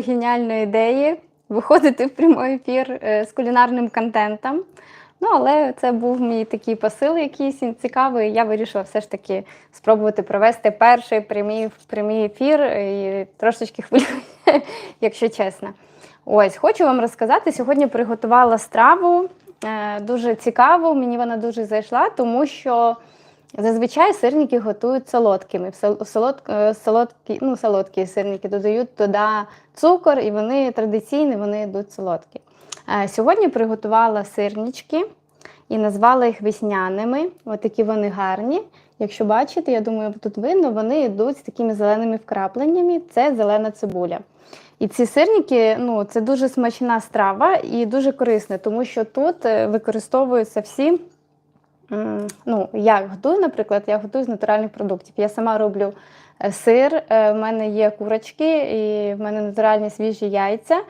геніальної ідеї виходити в прямий ефір е, з кулінарним контентом. Ну, але це був мій такий посил якийсь цікавий. Я вирішила все ж таки спробувати провести перший прямий, прямий ефір і трошечки хвилює, якщо чесно. Ось, хочу вам розказати. Сьогодні приготувала страву е, дуже цікаву. Мені вона дуже зайшла, тому що зазвичай сирники готують солодкими. В е, солодкі, ну, солодкі сирники додають туди цукор, і вони традиційні, вони йдуть солодкі. Е, Сьогодні приготувала сирнички і назвала їх весняними. Ось такі вони гарні. Якщо бачите, я думаю, тут видно, вони йдуть з такими зеленими вкрапленнями. Це зелена цибуля. І ці сирники ну, це дуже смачна страва і дуже корисна, тому що тут е, використовуються всі. Ну, я готую, наприклад, я готую з натуральних продуктів. Я сама роблю е, сир, е, в мене є курочки, і в мене натуральні свіжі яйця.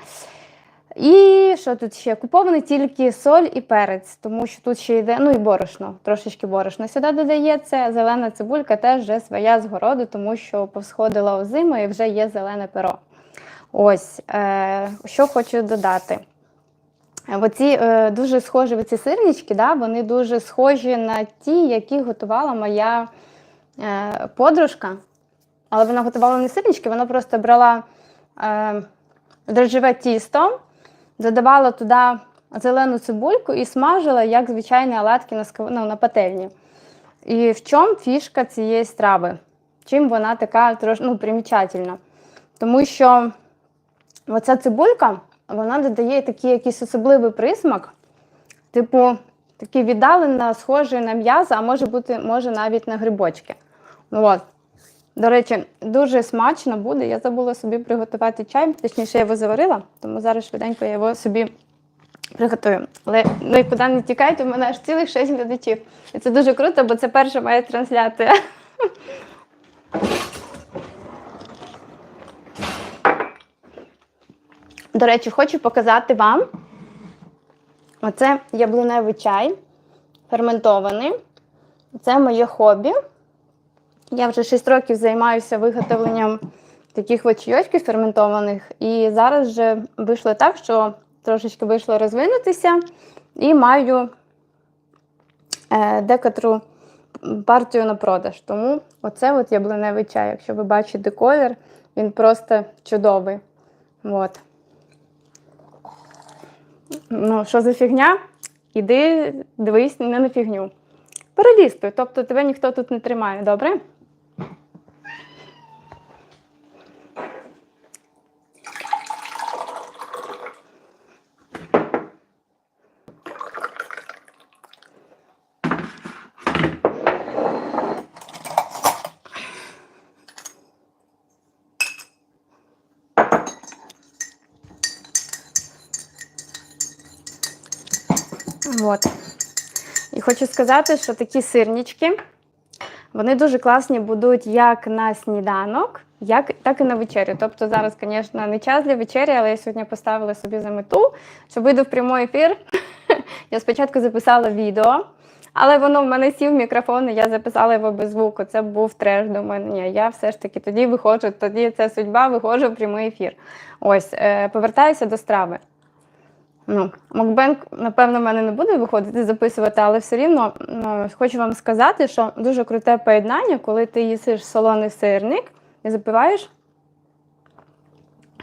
І що тут ще? Купований тільки соль і перець, тому що тут ще йде, ну і борошно, трошечки борошна сюди додається. Зелена цибулька теж вже своя з городу, тому що повсходила озима і вже є зелене перо. Ось, е, що хочу додати. Оці е, дуже схожі оці сирнички, да, вони дуже схожі на ті, які готувала моя е, подружка. Але вона готувала не сирнички, вона просто брала е, дрожжеве тісто, додавала туди зелену цибульку і смажила, як звичайні оладки на, скав... ну, на пательні. І в чому фішка цієї страви? Чим вона така трош... ну, примічательна? Тому що оця цибулька, вона додає такий якийсь особливий присмак, типу, такий віддалено схожий на м'ясо, а може бути, може навіть на грибочки. Ну, от. До речі, дуже смачно буде. Я забула собі приготувати чай, точніше, я його заварила, тому зараз швиденько я його собі приготую. Але нікуди не тікайте, у мене аж цілих 6 глядачів. І це дуже круто, бо це перша моя трансляція. До речі, хочу показати вам. Оце яблуневий чай ферментований. Це моє хобі. Я вже 6 років займаюся виготовленням таких от чайочків ферментованих. І зараз вже вийшло так, що трошечки вийшло розвинутися і маю е, декотру партію на продаж. Тому оце от яблуневий чай. Якщо ви бачите колір, він просто чудовий. От. Ну, що за фігня? Іди, дивись не на фігню. Перелістуй, тобто тебе ніхто тут не тримає, добре? От. І хочу сказати, що такі сирнички, вони дуже класні будуть як на сніданок, як, так і на вечерю. Тобто зараз, звісно, не час для вечері, але я сьогодні поставила собі за мету, що вийду в прямий ефір. Я спочатку записала відео, але воно в мене сів мікрофон, і я записала його без звуку. Це був треш до мене. Я все ж таки тоді виходжу, тоді це судьба, виходжу в прямий ефір. Ось, е, повертаюся до страви. Ну, Мокбенк, напевно, в мене не буде виходити записувати, але все рівно ну, хочу вам сказати, що дуже круте поєднання, коли ти їсиш солоний сирник і запиваєш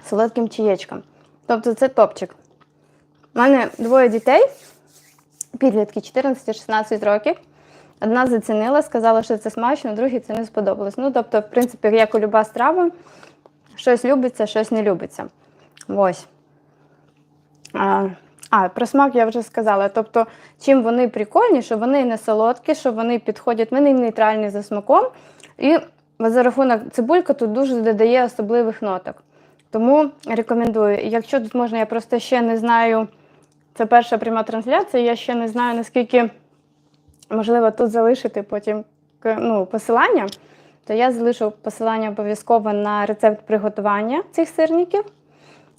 солодким чаєчком. Тобто це топчик. У мене двоє дітей, підлітки 14-16 років. Одна зацінила, сказала, що це смачно, другій це не сподобалось. Ну, тобто, в принципі, як у люба страва, щось любиться, щось не любиться. Ось. А, а, про смак я вже сказала. Тобто, чим вони прикольні, що вони не солодкі, що вони підходять, вони нейтральні за смаком. І за рахунок цибулька тут дуже додає особливих ноток. Тому рекомендую. Якщо тут можна, я просто ще не знаю, це перша пряма трансляція, я ще не знаю, наскільки можливо тут залишити потім ну, посилання, то я залишу посилання обов'язково на рецепт приготування цих сирників.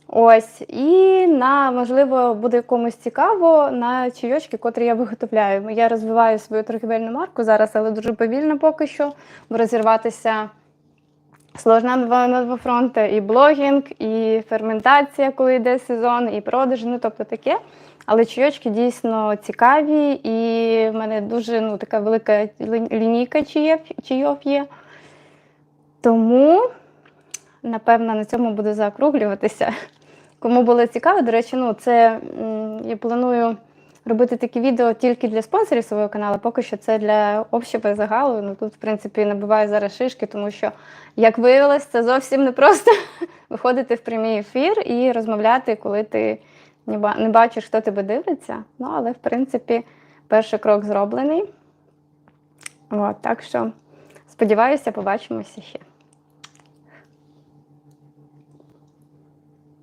Ось, і на, можливо, буде комусь цікаво на чайочки, котрі я виготовляю. Я розвиваю свою торгівельну марку зараз, але дуже повільно поки що, бо розірватися сложна на два фронти, і блогінг, і ферментація, коли йде сезон, і продаж, ну тобто таке. Але чайочки дійсно цікаві, і в мене дуже ну, така велика лінійка чайов є. Тому, напевно, на цьому буду заокруглюватися. Кому було цікаво, до речі, ну це я планую робити такі відео тільки для спонсорів свого каналу. Поки що це для общого загалу. Ну тут, в принципі, набиваю зараз шишки, тому що, як виявилось, це зовсім не просто виходити в прямий ефір і розмовляти, коли ти не бачиш, хто тебе дивиться. Ну, але в принципі, перший крок зроблений. От, так що сподіваюся, побачимося ще.